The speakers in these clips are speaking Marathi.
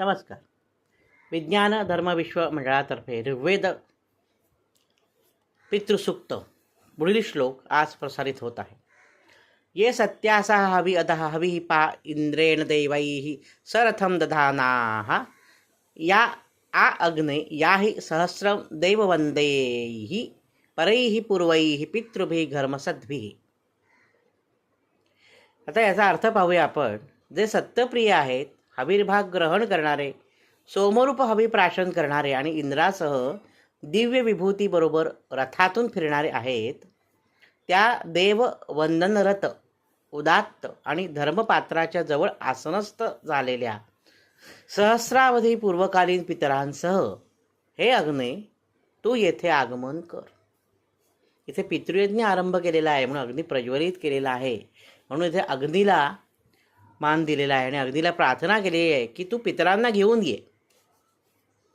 नमस्कार. विज्ञान धर्मविश्व मंडळातर्फे ऋग्वेद पितृसूक्त पुढील श्लोक आज प्रसारित होत आहे. ये सत्यासा हवी अधः हवी पा इंद्रेण दैवै सरथम दधानाः। या आ अग्ने या हि सहस्रं दैववन्दैः परैः पूर्वैः पितृभिः घर्मसद्भिः। आता याचा अर्थ पाहूया आपण. जे सत्यप्रिय आहेत हविर्भाग ग्रहण करणारे सोमरूप हवी प्राशन करणारे आणि इंद्रासह दिव्य विभूतीबरोबर रथातून फिरणारे आहेत त्या देव वंदनरथ उदात्त आणि धर्मपात्राच्या जवळ आसनस्थ झालेल्या सहस्रावधी पूर्वकालीन पितरांसह हे अग्ने तू येथे आगमन कर. इथे पितृयज्ञ आरंभ केलेला आहे म्हणून अग्नी प्रज्वलित केलेला आहे. म्हणून इथे अग्नीला मान दिलेला आहे आणि अग्नीला प्रार्थना केलेली आहे की तू पितरांना घेऊन ये.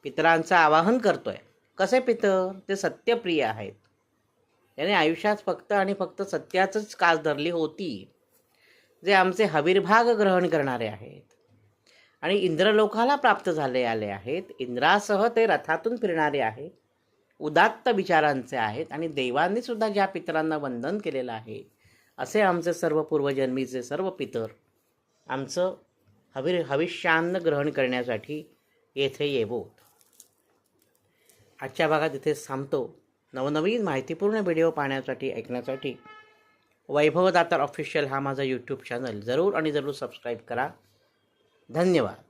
पितरांचं आवाहन करतोय. कसे पितर? ते सत्यप्रिय आहेत. याने आयुष्यात फक्त आणि फक्त सत्याचंच कास धरली होती जे आमचे हविर्भाग ग्रहण करणारे आहेत. आणि इंद्रलोकाला प्राप्त झाले आले आहेत. इंद्रासह ते रथातून फिरणारे आहेत. उदात्त विचारांचे आहेत आणि देवांनीसुद्धा ज्या पितरांना वंदन केलेलं आहे असे आमचे सर्व पूर्वजन्मीचे सर्व पितर आमचं हविर हविष्यान्न ग्रहण करण्यासाठी येथे येवोत आजच्या भागात इथेच थांबतो. नवनवीन माहितीपूर्ण व्हिडिओ पाहण्यासाठी ऐकण्यासाठी वैभव दातार ऑफिशियल हा माझा यूट्यूब चॅनल जरूर आणि जरूर सबस्क्राईब करा. धन्यवाद.